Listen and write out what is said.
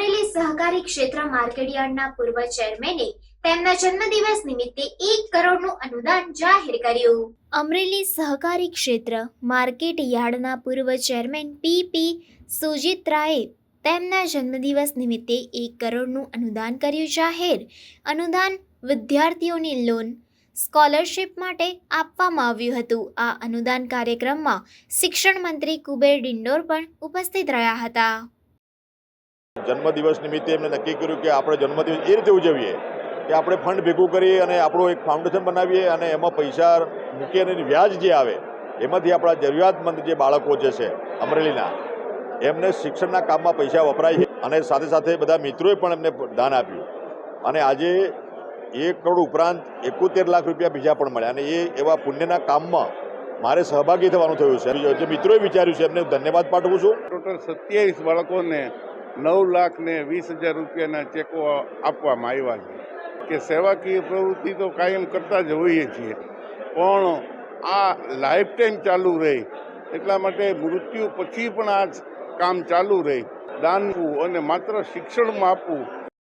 સહકારી ક્ષેત્ર માર્કેટયાર્ડના પૂર્વ ચેરમેને તેમના જન્મદિવસ નિમિત્તે એક કરોડનું અનુદાન જાહેર કર્યું. અમરેલી સહકારી ક્ષેત્ર માર્કેટ યાર્ડના પૂર્વ ચેરમેન પી પી સુજિત્રાએ તેમના જન્મદિવસ નિમિત્તે એક કરોડનું અનુદાન કર્યું જાહેર. અનુદાન વિદ્યાર્થીઓની લોન, સ્કોલરશિપ માટે આપવામાં આવ્યું હતું. આ અનુદાન કાર્યક્રમમાં શિક્ષણ મંત્રી કુબેર ડિંડોર પણ ઉપસ્થિત રહ્યા હતા. જન્મદિવસ નિમિત્તે એમને નક્કી કર્યું કે આપણે જન્મદિવસ એ રીતે ઉજવીએ કે આપણે ફંડ ભેગું કરીએ અને આપણું એક ફાઉન્ડેશન બનાવીએ અને એમાં પૈસા મૂકીએ અને વ્યાજ જે આવે, એમાંથી આપણા જરૂરિયાતમંદ જે બાળકો જે છે, અમરેલીના, એમને શિક્ષણના કામમાં પૈસા વપરાય અને સાથે સાથે બધા મિત્રોએ પણ એમને દાન આપ્યું. અને આજે એક કરોડ ઉપરાંત એકોતેર લાખ રૂપિયા બીજા પણ મળ્યા અને એ એવા પુણ્યના કામમાં મારે સહભાગી થવાનું થયું છે. જે મિત્રોએ વિચાર્યું છે, એમને ધન્યવાદ પાઠવું છું. ટોટલ સત્યાવીસ બાળકોને નવ લાખ ને વીસ હજાર રૂપિયાના ચેકો આપવામાં આવ્યા છે. કે સેવાકીય પ્રવૃત્તિ તો કાયમ કરતા જ હોઈએ છીએ, પણ આ લાઈફ ટાઈમ ચાલુ રહે, એટલા માટે મૃત્યુ પછી પણ આ કામ ચાલુ રહે. દાનવું અને માત્ર શિક્ષણમાં આપવું